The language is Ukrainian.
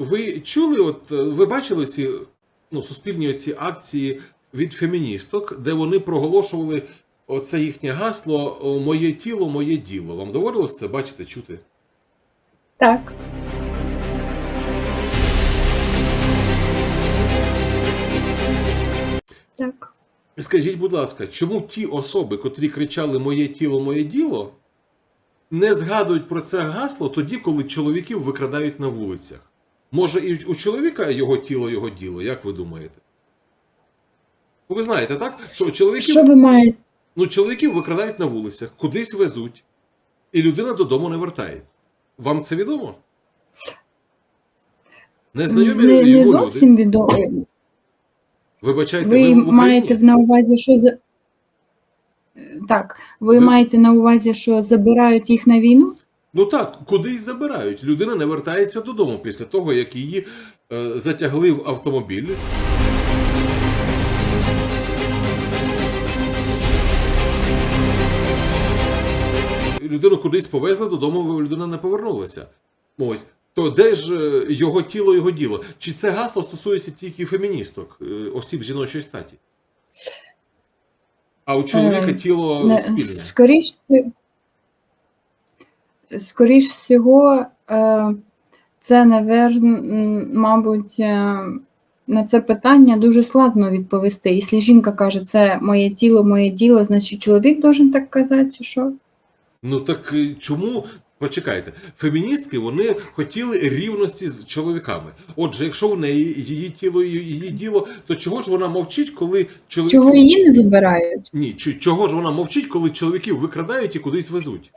Ви чули, от ви бачили ці ну, суспільні ці акції від феміністок, де вони проголошували оце їхнє гасло Моє тіло, моє діло. Вам доводилось це бачити, чути? Так. Так. Скажіть, будь ласка, чому ті особи, котрі кричали Моє тіло, моє діло, не згадують про це гасло тоді, коли чоловіків викрадають на вулицях? Може, і у чоловіка його тіло, його діло, як ви думаєте? Ви знаєте, так? Що чоловіків, Що ви маєте? ну, чоловіків викрадають на вулицях, кудись везуть, і людина додому не вертається. Вам це відомо? Незнайомі Не, не йому люди. відомо. Вибачайте, Ви ви в маєте на увазі, що за. Так, ви Ви- маєте на увазі, що забирають їх на війну? Ну так, кудись забирають. Людина не вертається додому після того, як її е, затягли в автомобіль. Людину кудись повезли додому, людина не повернулася. Ось. То де ж е, його тіло, його діло? Чи це гасло стосується тільки феміністок, е, осіб жіночої статі? А у чоловіка Е, тіло Не, спільне. скоріш, всі- скоріш всього, е, це, мабуть, е, на це питання дуже складно відповісти. Якщо жінка каже, це моє тіло, моє діло, значить чоловік должен так казати, чи що? Ну так е, чому? Почекайте, феміністки вони хотіли рівності з чоловіками. Отже, якщо в неї її тіло і її діло, то чого ж вона мовчить, коли чоловіки Чого її не забирають? ні, чого ж вона мовчить, коли чоловіків викрадають і кудись везуть?